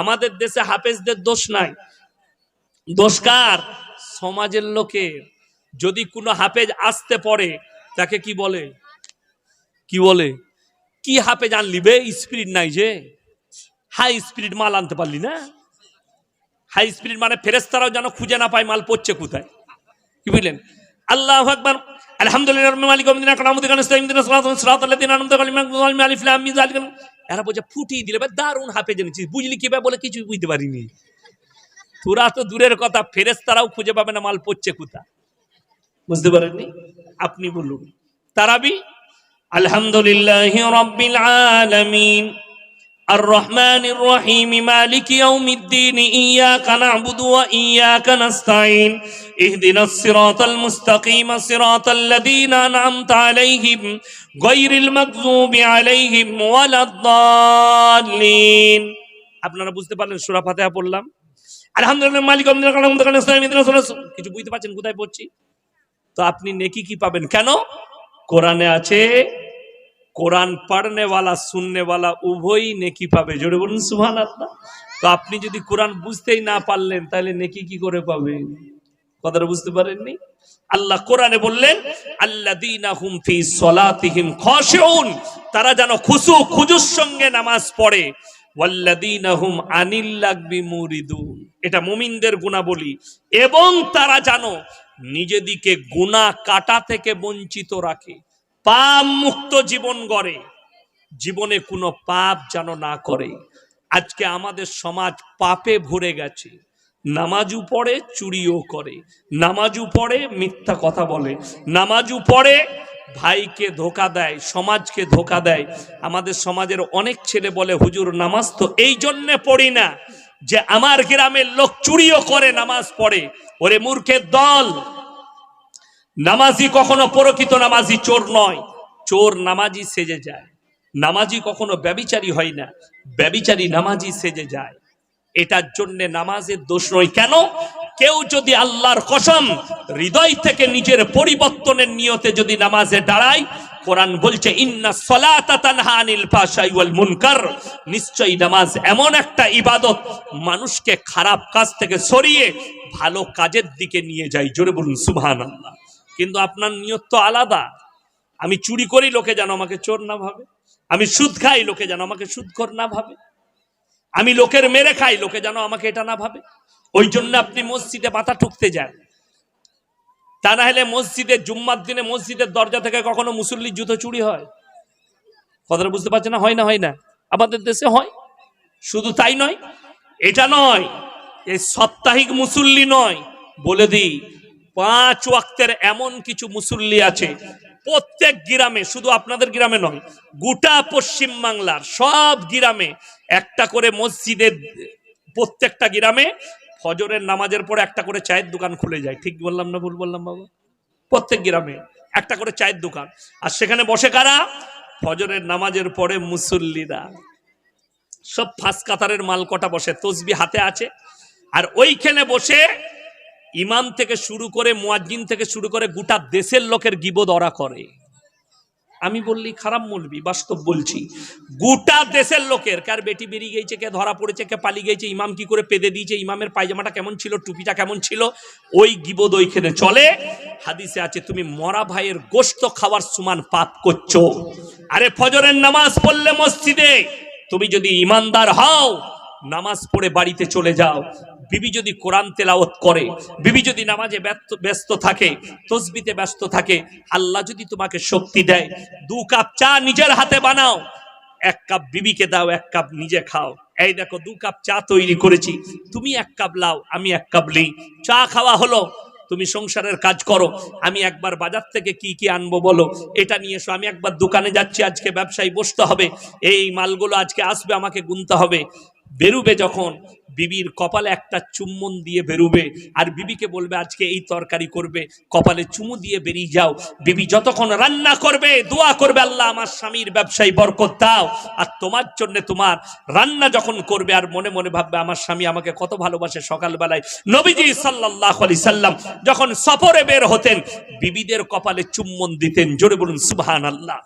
আমাদের দেশে হাফেজদের দোষ নাই। দোষ কার? সমাজের লোকের যদি কোনো হাফেজ আসতে পড়ে, তাকে কি বলে? কি বলে? কি হাফেজ আনলি বে? স্পিরিট নাই যে। হাই স্পিরিট মাল আনতে পারলি না। হাই স্পিরিট মানে ফেরেস্তারাও যেন খুঁজে না পায় মাল পড়ছে কোথায়। কি বুঝলেন? আল্লাহ আকবার। আলহামদুলিল্লাহ মালিক ইয়াউমিদ্দিন কানামুদি কানাস্তাইন দিনা সিরাতাল সিরাতাল লাযিনা আনআমতা আলাইহিম গায়রিল আলিফ, লাম, মিম যালিকা এরা বলছে ফুটিয়ে দিলে এবার দারুণ হাফে জেনেছিস বুঝলি কি ভাই বলে কিছুই বুঝতে পারিনি। তোরা তো দূরের কথা ফেরেস তারাও খুঁজে পাবে না মাল পড়ছে কোথা বুঝতে পারেননি? আপনি বলুন। তারাবি? আলহামদুলিল্লাহ রব্বিল আলামিন। الرحمن الرحيم مالك يوم الدين إياك نعبد وإياك نستعين اهدنا الصراط المستقيم صراط الذين أنعمت عليهم غير المغضوب عليهم ولا الضالين আপনারা বুঝতে পারলেন সূরা ফাতিহা পড়লাম আলহামদুলিল্লাহ মালিক আমদিনা কালাম দাকান ইসলাম ইদিনা সুরাস কিছু বুঝতে পারছেন কোথায় পড়ছি তো আপনি নেকি কি পাবেন কেন কোরআনে আছে কোরআন পড়নেওয়ালা, শুননেওয়ালা উভয়ই নেকি পাবে। জোরে বলুন সুহান আল্লাহ তো আপনি যদি কোরআন বুঝতেই না পারলেন, তাহলে নেকি কি করে পাবে? কথাটা বুঝতে পারেননি? আল্লাহ কোরআনে বললেন আল্লাহ তারা যেন খুসু খুজুর সঙ্গে নামাজ পড়ে। এটা মুমিনদের গুণাবলী। এবং তারা জানো নিজেদিকে গুণা কাটা থেকে বঞ্চিত রাখে। পাপ মুক্ত জীবন গড়ে, জীবনে কোনো পাপ যেন না করে। আজকে আমাদের সমাজ পাপে ভরে গেছে নামাজু পড়ে, চুরিও করে। নামাজু পড়ে, মিথ্যা কথা বলে। নামাজু পড়ে, ভাইকে ধোকা দেয়, সমাজকে ধোকা দেয়। আমাদের সমাজের অনেক ছেলে বলে, হুজুর, নামাজ তো এই জন্যে পড়ি না যে আমার গ্রামের লোক চুরিও করে, নামাজ পড়ে। ওরে মূর্খের দল! নামাজি কখনো পরকিত নামাজি চোর নয়। চোর নামাজি সেজে যায়। নামাজি কখনো ব্যবিচারী হয় না, ব্যবিচারী নামাজি সেজে যায়। এটার জন্য নামাজের দোষ নয়। কেন? কেউ যদি আল্লাহর কসম হৃদয় থেকে নিজের পরিবর্তনের নিয়তে যদি নামাজে দাঁড়ায়, কোরআন বলছে, ইন্না সলাতা তানহা আনিল ফাহশাই ওয়াল মুনকার। নিশ্চয়ই নামাজ এমন একটা ইবাদত, মানুষকে খারাপ কাজ থেকে সরিয়ে ভালো কাজের দিকে নিয়ে যায়। জোরে বলুন, সুবহানাল্লাহ। কিন্তু আপনার নিয়ত তো আলাদা। আমি চুরি করি, লোকে যেন আমাকে চোর না ভাবে। আমি সুদ খাই, লোকে যেন আমাকে সুদখোর না ভাবে। আমি লোকের মেরে খাই, লোকে যেন আমাকে এটা না ভাবে। ওই জন্য আপনি মসজিদে মাথা ঠুকতে যান। তা না হলে মসজিদে, জুম্মার দিনে মসজিদের দরজা থেকে কখনো মুসল্লির জুতো চুরি হয়? কথাটা বুঝতে পারছে না? হয় না হয় না? আমাদের দেশে হয়। শুধু তাই নয়, এটা নয় এই সাপ্তাহিক মুসল্লি নয়। বলে দিই, পাঁচ ওয়াক্তের এমন কিছু মুসল্লি আছে প্রত্যেক গ্রামে, শুধু আপনাদের গ্রামে নয়, গোটা পশ্চিম বাংলার সব গ্রামে একটা করে মসজিদের প্রত্যেকটা গ্রামে ফজরের নামাজের পরে একটা করে চায়ের দোকান খুলে যায়। ঠিক বললাম না ভুল বললাম বাবা? প্রত্যেক গ্রামে একটা করে চায়ের দোকান। আর সেখানে বসে কারা? ফজরের নামাজের পরে মুসল্লিরা। সব ফাঁস কাতারের মাল কটা বসে তসবি হাতে আছে। আর ওইখানে বসে ইমাম থেকে শুরু করে মুয়াজ্জিন থেকে শুরু করে গোটা দেশের লোকের গিবদ অরা করে। আমি বললি, খারাপ মলবি বাস্তব বলছি। গোটা দেশের লোকের, কার বেটি বেরিয়ে গেছে, কে ধরা পড়েছে, কে পালিয়ে গেছে, ইমাম কি করে পেদে দিয়েছে, ইমামের পায়জামাটা কেমন ছিল, টুপিটা কেমন ছিল, ওই গিবদ ওইখানে চলে। হাদিসে আছে, তুমি মরা ভাইয়ের গোস্ত খাওয়ার সমান পাপ করছ। আরে ফজরের নামাজ পড়লে মসজিদে, তুমি যদি ইমানদার হও, নামাজ পড়ে বাড়িতে চলে যাও। বিবি যদি কোরআন তেলাওত করে, বিবি যদি নামাজে ব্যস্ত থাকে, তসবিতে ব্যস্ত থাকে, আল্লাহ যদি তোমাকে শক্তি দেয়, দু কাপ চা নিজের হাতে বানাও, এক কাপ বিবিকে দাও, এক কাপ নিজে খাও। এই দেখো, দু কাপ চা তৈরি করেছি, তুমি এক কাপ লাও, আমি এক কাপ লিই চা খাওয়া হলো, তুমি সংসারের কাজ করো, আমি একবার বাজার থেকে কি কি আনব বলো, এটা নিয়ে এসো, আমি একবার দোকানে যাচ্ছি, আজকে ব্যবসায় বসতে হবে, এই মালগুলো আজকে আসবে, আমাকে গুনতে হবে। বেরুবে যখন বিবির কপালে একটা চুম্বন দিয়ে বেরোবে, আর বিবিকে বলবে, আজকে এই তরকারি করবে, কপালে চুমু দিয়ে বেরিয়ে যাও। বিবি যতক্ষণ রান্না করবে, দোয়া করবে, আল্লাহ আমার স্বামীর ব্যবসায়ী বরকত দাও। আর তোমার জন্য তোমার রান্না যখন করবে, আর মনে মনে ভাববে, আমার স্বামী আমাকে কত ভালোবাসে সকালবেলায়। নবীজি সাল্লাহ আলি সাল্লাম যখন সফরে বের হতেন, বিবিদের কপালে চুম্বন দিতেন, জোরে বলুন সুবহান আল্লাহ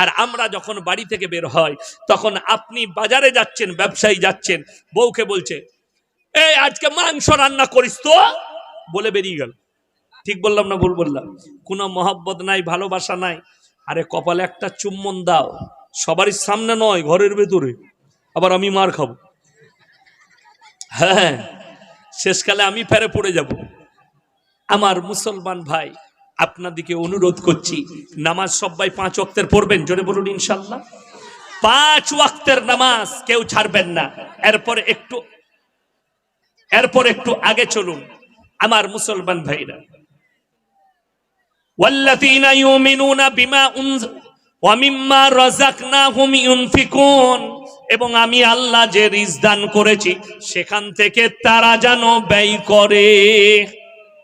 আর আমরা যখন বাড়ি থেকে বের হয়, তখন আপনি বাজারে যাচ্ছেন, ব্যবসায়ী যাচ্ছেন, বউকে বলছে এই, আজকে মাংস রান্না করিস তো। বলে বেরিয়ে গেল। ঠিক বললাম না ভুল বললাম? কোনো মহব্বত নাই, ভালোবাসা নাই। আরে কপালে একটা চুম্বন দাও। সবারই সামনে নয়, ঘরের ভেতরে। আবার আমি মার খাব। হ্যাঁ শেষকালে আমি ফেরে পড়ে যাব। আমার মুসলমান ভাই, আপনাদিকে অনুরোধ করছি, নামাজ সবাই পাঁচ ওয়াক্তের পড়বেন, জোরে বলুন ইনশাল্লাহ। পাঁচ ওয়াক্তের নামাজ কেউ ছাড়বেন না। এরপর একটু এরপর একটু আগে চলুন আমার মুসলমান ভাইরা والذين يؤمنون بما أنزل ومما رزقناهم ينفقون এবং আমি আল্লাহ যে রিজ দান করেছি সেখান থেকে তারা যেন ব্যয় করে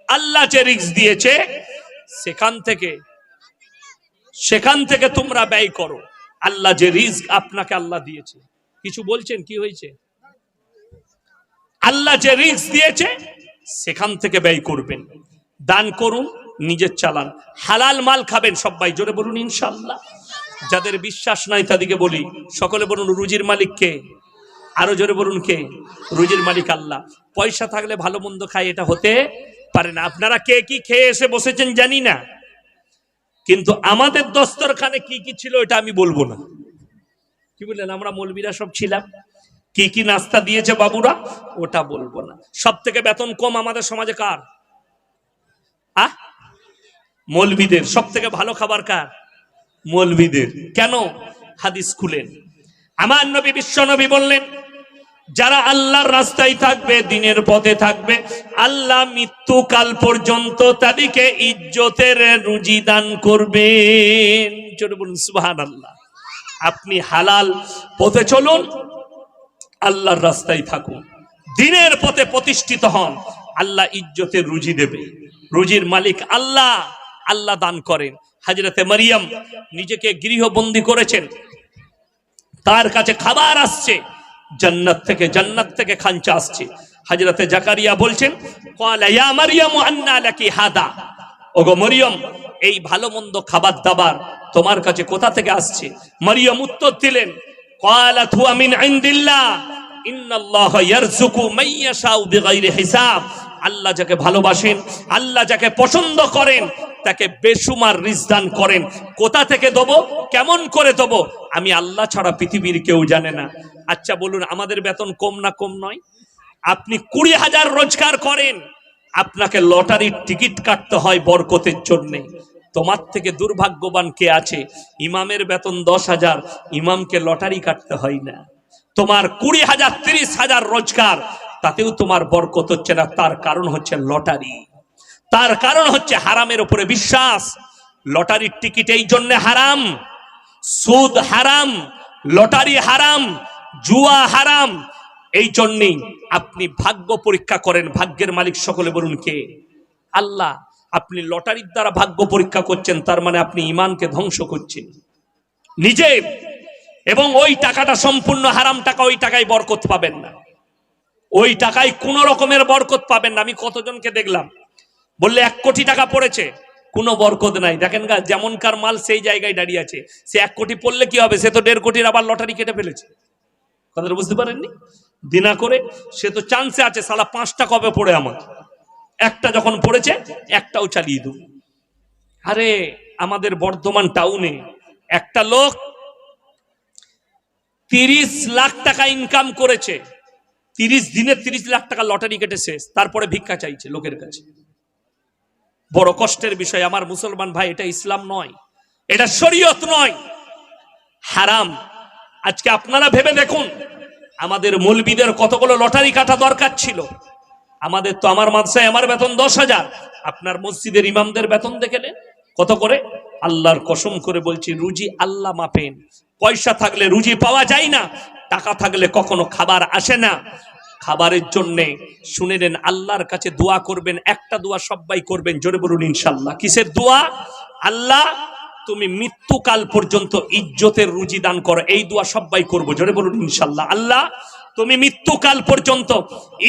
আল্লাহ যে রিজ দিয়েছে সেখান থেকে সেখান থেকে তোমরা ব্যয় করো আল্লাহ যে রিজ আপনাকে আল্লাহ দিয়েছে কিছু বলছেন কি হয়েছে আল্লাহ যে রিস্ক দিয়েছে, সেখান থেকে ব্যয় করবেন। দান করুন নিজের চালান। হালাল মাল খাবেন সবাই, জোরে বলুন ইনশাল্লাহ যাদের বিশ্বাস নাই তাদেরকে বলি, সকলে বলুন, রুজির মালিক কে? আরও জোরে বলুন কে? রুজির মালিক আল্লাহ। পয়সা থাকলে ভালো মন্দ খায়, এটা হতে পারে না। আপনারা কে কি খেয়ে এসে বসেছেন জানি না। কিন্তু আমাদের দস্তরখানে কি কি ছিল, এটা আমি বলব না। কি বললেন? আমরা মলবিরা সব ছিলাম। কি কি নাস্তা দিয়েছে বাবুরা? ওটা বলব না। সব থেকে বেতন কম আমাদের সমাজে কার? আহ? মৌলবীদের সব থেকে ভালো খাবার কার? মৌলবীদের কেন? হাদিস খুলেন। আমার নবী, বিশ্ব নবী বললেন, যারা আল্লাহর রাস্তায় থাকবে, দিনের পথে থাকবে, আল্লাহ মৃত্যুকাল পর্যন্ত তাদেরকে ইজ্জতের রুজি দান করবেন। বলুন সুবহান আল্লাহ আপনি হালাল পথে চলুন আল্লাহর রাস্তায় থাকুন। দিনের পথে প্রতিষ্ঠিত হন। আল্লাহ ইজ্জতের রুজি দেবে। রুজির মালিক আল্লাহ। আল্লাহ দান করেন। হাজরতে মারিয়াম নিজেকে গৃহবন্দী করেছেন। তার কাছে খাবার আসছে। জান্নাত থেকে জান্নাত থেকে খাঞ্চা আসছে। হাজরতে জাকারিয়া বলছেন হাদা? ওগো মরিয়ম, এই ভালো মন্দ খাবার দাবার তোমার কাছে কোথা থেকে আসছে? মরিয়ম উত্তর দিলেন, ক্বালাত হুয়া মিন আল্লাহ যাকে ভালোবাসেন, আল্লাহ যাকে পছন্দ করেন, তাকে বেসুমার রিজদান করেন। কোথা থেকে দেবো? কেমন করে দেবো? আমি আল্লাহ ছাড়া পৃথিবীর কেউ জানে না। আচ্ছা বলুন, আমাদের বেতন কম না কম নয়? আপনি কুড়ি হাজার রোজগার করেন। আপনাকে লটারির টিকিট কাটতে হয় বরকতের জন্যে। তোমার থেকে দুর্ভাগ্যবান কে আছে? ইমামের বেতন দশ হাজার, ইমামকে লটারি কাটতে হয় না। তোমার কুড়ি হাজার, তিরিশ হাজার রোজগার, তাতেও তোমার বরকত হচ্ছে না, তার কারণ হচ্ছে লটারি। তার কারণ হচ্ছে হারামের উপরে বিশ্বাস। লটারির টিকিট এই জন্য হারাম, সুদ হারাম, লটারি হারাম, জুয়া হারাম। এই জন্যেই আপনি ভাগ্য পরীক্ষা করেন, ভাগ্যের মালিক সকলে বলুন কে? আল্লাহ, আপনি লটারির দ্বারা ভাগ্য পরীক্ষা করছেন, তার মানে আপনি ইমানকে ধ্বংস করছেন। নিজে এবং ওই টাকাটা সম্পূর্ণ হারাম টাকা ওই টাকায় বরকত পাবেন না। ওই টাকায় কোন রকমের বরকত পাবেন না। আমি কতজনকে দেখলাম, বললে এক কোটি টাকা পড়েছে, কোনো বরকত নাই। দেখেন গা যেমনকার মাল সেই জায়গায় দাঁড়িয়ে আছে। সে এক কোটি পড়লে কি হবে? সে তো দেড় কোটির আবার লটারি কেটে ফেলেছে। কথাটা বুঝতে পারেননি? দিনা করে সে তো চান্সে আছে সালা পাঁচটা কবে পড়ে আমার? একটা যখন পড়েছে, একটাও চালিয়ে দেব। আরে, আমাদের বর্ধমান টাউনে একটা লোক তিরিশ লাখ টাকা ইনকাম করেছে। তিরিশ দিনে তিরিশ লাখ টাকা লটারি কেটেছে তারপরে ভিক্ষা চাইছে লোকের কাছে। বড় কষ্টের বিষয়। আমার মুসলমান ভাই, এটা ইসলাম নয়। এটা শরীয়ত নয়। হারাম। আজকে আপনারা ভেবে দেখুন, আমাদের মৌলবিদের কতগুলো লটারি কাটা দরকার ছিল। আমাদের তো আমার মাদ্রাসায় আমার বেতন দশ হাজার। আপনার মসজিদের ইমামদের বেতন দেখেলেন কত করে? আল্লাহর কসম করে বলছি, রুজি আল্লাহ মাপেন। পয়সা থাকলে রুজি পাওয়া যায় না, টাকা থাকলে কখনো খাবার আসে না। খাবারের জন্য শুনে নেন, আল্লাহর কাছে দোয়া করবেন, একটা দোয়া সবাই করবেন, জোরে বলুন ইনশাল্লাহ কিসের দোয়া? আল্লাহ, তুমি মৃত্যুকাল পর্যন্ত ইজ্জতের রুজি দান করো, এই দোয়া সবাই করব, জোরে বলুন ইনশাল্লাহ আল্লাহ, তুমি মৃত্যুকাল পর্যন্ত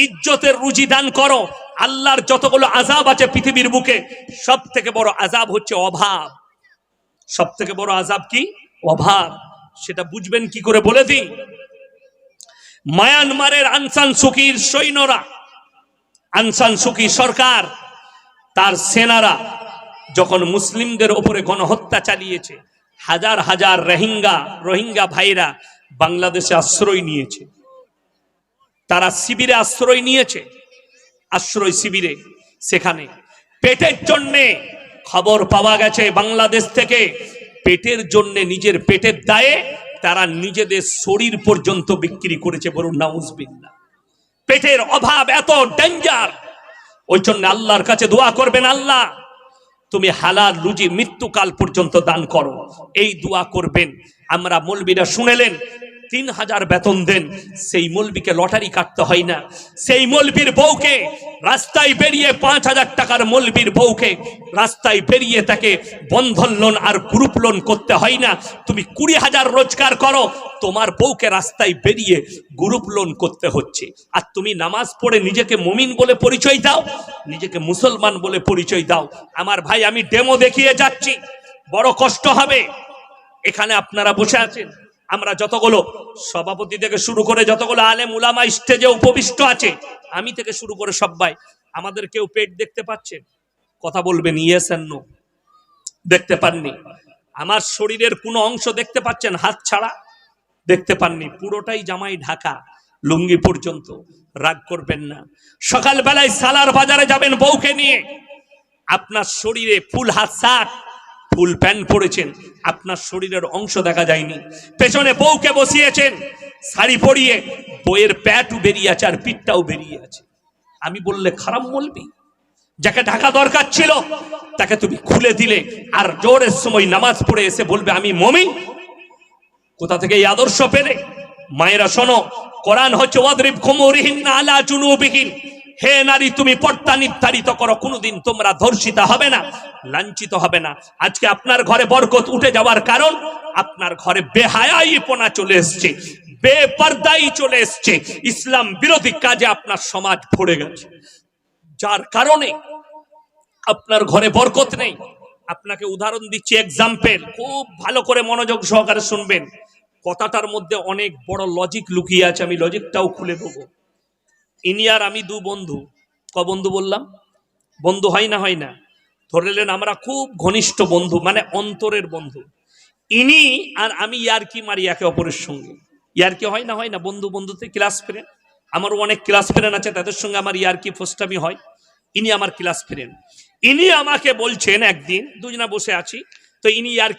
ইজ্জতের রুজি দান করো, আল্লাহর যতগুলো আজাব আছে পৃথিবীর বুকে সব থেকে বড় আজাব হচ্ছে অভাব। সব থেকে বড় আজাব কি? অভাব। সেটা বুঝবেন কি করে বলে দিই? মায়ানমারের আনসান সুকির সৈন্যরা, আনসান সুকি সরকার, তার সেনারা যখন মুসলিমদের ওপরে গণহত্যা চালিয়েছে, হাজার হাজার রোহিঙ্গা রোহিঙ্গা ভাইরা বাংলাদেশে আশ্রয় নিয়েছে। তারা শিবিরে আশ্রয় নিয়েছে, আশ্রয় শিবিরে। সেখানে পেটের জন্যে খবর পাওয়া গেছে বাংলাদেশ থেকে পেটের জন্যে নিজের পেটের দায়ে তারা নিজেদের শরীর পর্যন্ত বিক্রি করেছে বলুন নাউজবিল্লা পেটের অভাব এত ডেঞ্জার ওই জন্য আল্লাহর কাছে দোয়া করবেন, আল্লাহ, তুমি হালাল রুজি মৃত্যুকাল পর্যন্ত দান করো। এই দোয়া করবেন। আমরা মলবিরা শুনেলেন তিন হাজার বেতন দেন, সেই মলবিকে লটারি কাটতে হয় না। সেই মলবির বউকে রাস্তায় বেরিয়ে পাঁচ হাজার টাকার মলবির বউকে রাস্তায় বেরিয়ে তাকে বন্ধন লোন আর গ্রুপ লোন করতে হয় না। তুমি কুড়ি হাজার রোজগার করো, তোমার বউকে রাস্তায় বেরিয়ে গ্রুপ লোন করতে হচ্ছে। আর তুমি নামাজ পড়ে নিজেকে মমিন বলে পরিচয় দাও, নিজেকে মুসলমান বলে পরিচয় দাও। আমার ভাই, আমি ডেমো দেখিয়ে যাচ্ছি। বড় কষ্ট হবে। এখানে আপনারা বসে আছেন। আমরা যতগুলো সভাপতি থেকে শুরু করে যতগুলো আলেম, উলামা স্টেজে উপবিষ্ট আছে, আমি থেকে শুরু করে সবাই, আমাদের কেউ পেট দেখতে পাচ্ছেন কথা বলবেন, ইয়েস এন্ড নো। দেখতে পাননি। আমার শরীরের কোনো অংশ দেখতে পাচ্ছেন? হাত ছাড়া দেখতে পাননি। পুরোটাই জামাই ঢাকা, লুঙ্গি পর্যন্ত। রাগ করবেন না। সকালবেলায় সালার বাজারে যাবেন বউকে নিয়ে। আপনার শরীরে ফুল হাত শার্ট ফুল প্যান্ট পরেছেন, আপনার শরীরের অংশ দেখা যায়নি। পেছনে বউকে বসিয়েছেন, শাড়ি পরিয়ে বইয়ের প্যাটও বেরিয়ে আছে আর পিঠটাও বেরিয়ে আছে। আমি বললে, খারাপ বলবি? যাকে ঢাকা দরকার ছিল, তাকে তুমি খুলে দিলে আর জোরের সময় নামাজ পড়ে এসে বলবে, আমি মমি কোথা থেকে এই আদর্শ পেলে? মায়েরা, শোনো, কোরআন হচ্ছে ওয়াদরিব কুমুরিহিন আলা জুনুবিহিন। হে নারী, তুমি পর্দা নির্ধারিত করো, কোনোদিন তোমরা ধর্ষিতা হবে না, লাঞ্ছিত হবে না। আজকে আপনার ঘরে বরকত উঠে যাওয়ার কারণ, আপনার ঘরে বেহায়াই বেহায়াইপনা চলে এসছে, বেপর্দাই চলে এসছে। ইসলাম বিরোধী কাজে আপনার সমাজ ভরে গেছে। যার কারণে আপনার ঘরে বরকত নেই। আপনাকে উদাহরণ দিচ্ছি এক্সাম্পল খুব ভালো করে মনোযোগ সহকারে শুনবেন। কথাটার মধ্যে অনেক বড় লজিক লুকিয়ে আছে, আমি লজিকটাও খুলে দেবো ইনি আর আমি দু বন্ধু। ক বন্ধু বললাম? বন্ধু হয় না হয় না। ধরে নিলেন আমরা খুব ঘনিষ্ঠ বন্ধু মানে অন্তরের বন্ধু। ইনি আর আমি ইয়ারকি মারি একে অপরের সঙ্গে? ইয়ারকি হয় না হয় না? বন্ধু বন্ধুতে ক্লাস ফ্রেন্ড আমারও অনেক ক্লাস ফ্রেন্ড আছে, তাদের সঙ্গে আমার ইয়ারকি ফোস্টামি হয়? ইনি আমার ক্লাস ফ্রেন্ড ইনি আমাকে বলছেন একদিন, দুজনা বসে আছি, তো ইনি ইয়ার